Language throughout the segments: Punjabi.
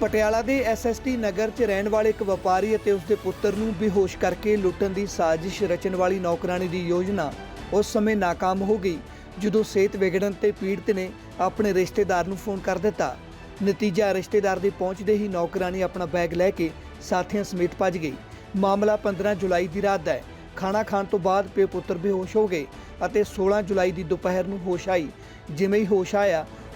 ਪਟਿਆਲਾ ਦੇ ਐਸਐਸਟੀ ਨਗਰ 'ਚ ਰਹਿਣ ਵਾਲੇ ਇੱਕ ਵਪਾਰੀ ਅਤੇ ਉਸਦੇ ਪੁੱਤਰ ਨੂੰ ਬੇਹੋਸ਼ ਕਰਕੇ ਲੁੱਟਣ ਦੀ ਸਾਜ਼ਿਸ਼ ਰਚਣ ਵਾਲੀ ਨੌਕਰਾਨੀ ਦੀ ਯੋਜਨਾ ਉਸ ਸਮੇਂ ਨਾਕਾਮ ਹੋ ਗਈ, ਜਦੋਂ ਸਿਹਤ ਵਿਗੜਨ ਤੇ ਪੀੜਤ ਨੇ ਆਪਣੇ ਰਿਸ਼ਤੇਦਾਰ ਨੂੰ ਫੋਨ ਕਰ ਦਿੱਤਾ। ਨਤੀਜਾ ਰਿਸ਼ਤੇਦਾਰ ਦੇ ਪਹੁੰਚਦੇ ਹੀ ਨੌਕਰਾਨੀ ਆਪਣਾ ਬੈਗ ਲੈ ਕੇ ਸਾਥੀਆਂ ਸਮੇਤ ਭੱਜ ਗਈ। ਮਾਮਲਾ 15 ਜੁਲਾਈ ਦੀ ਰਾਤ ਦਾ ਹੈ। ਖਾਣਾ ਖਾਣ ਤੋਂ ਬਾਅਦ ਪਿਓ ਪੁੱਤਰ ਬੇਹੋਸ਼ ਹੋ ਗਏ ਅਤੇ 16 ਜੁਲਾਈ ਦੀ ਦੁਪਹਿਰ ਨੂੰ ਹੋਸ਼ ਆਈ। ਜਿਵੇਂ ਹੀ ਹੋਸ਼ ਆਇਆ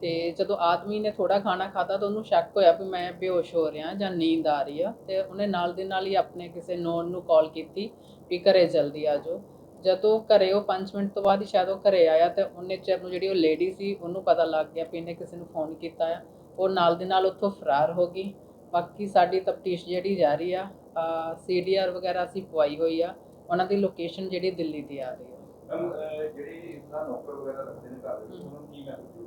ਤੇ ਜਦੋਂ ਆਦਮੀ ਨੇ ਥੋੜਾ ਖਾਣਾ ਖਾਦਾ ਤਾਂ ਉਹਨੂੰ ਸ਼ੱਕ ਹੋਇਆ ਵੀ ਮੈਂ ਬੇਹੋਸ਼ ਹੋ ਰਿਹਾ, ਜਾਂ ਨੀਂਦ ਆ ਰਹੀ ਆ। ਤੇ ਉਹਨੇ ਨਾਲ ਦੇ ਨਾਲ ਹੀ ਆਪਣੇ ਕਿਸੇ ਨੋਨ ਨੂੰ ਕਾਲ ਕੀਤੀ ਵੀ ਘਰੇ ਜਲਦੀ ਆ ਜਾਓ। ਜਦੋਂ ਘਰੇ ਉਹ 5 ਮਿੰਟ ਤੋਂ ਬਾਅਦ ਹੀ ਸ਼ਾਇਦ ਉਹ ਘਰੇ ਆਇਆ ਤੇ ਉਹਨੇ ਚਿਰ ਨੂੰ ਜਿਹੜੀ ਉਹ ਲੇਡੀ ਸੀ ਉਹਨੂੰ ਪਤਾ ਲੱਗ ਗਿਆ ਵੀ ਇਹਨੇ ਕਿਸੇ ਨੂੰ ਫੋਨ ਕੀਤਾ ਆ। ਉਹ ਨਾਲ ਦੇ ਨਾਲ ਉੱਥੋਂ ਫਰਾਰ ਹੋ ਗਈ। ਬਾਕੀ ਸਾਡੀ ਤਫਤੀਸ਼ ਜਿਹੜੀ ਜਾਰੀ ਆ ਸੀਡੀਆਰ ਵਗੈਰਾ ਅਸੀਂ ਪਵਾਈ ਹੋਈ ਆ। ਉਹਨਾਂ ਦੀ ਲੋਕੇਸ਼ਨ ਜਿਹੜੀ ਦਿੱਲੀ ਦੀ ਆ ਰਹੀ ਆ। ਮੈਮ ਜਿਹੜੀ ਇਸਦਾ ਨੌਕਰ ਵਗੈਰਾ ਰੱਖਦੇ ਨੇ ਘਰ ਵਿੱਚ, ਉਹਨਾਂ ਨੂੰ ਕੀ ਮੈਸੇਜ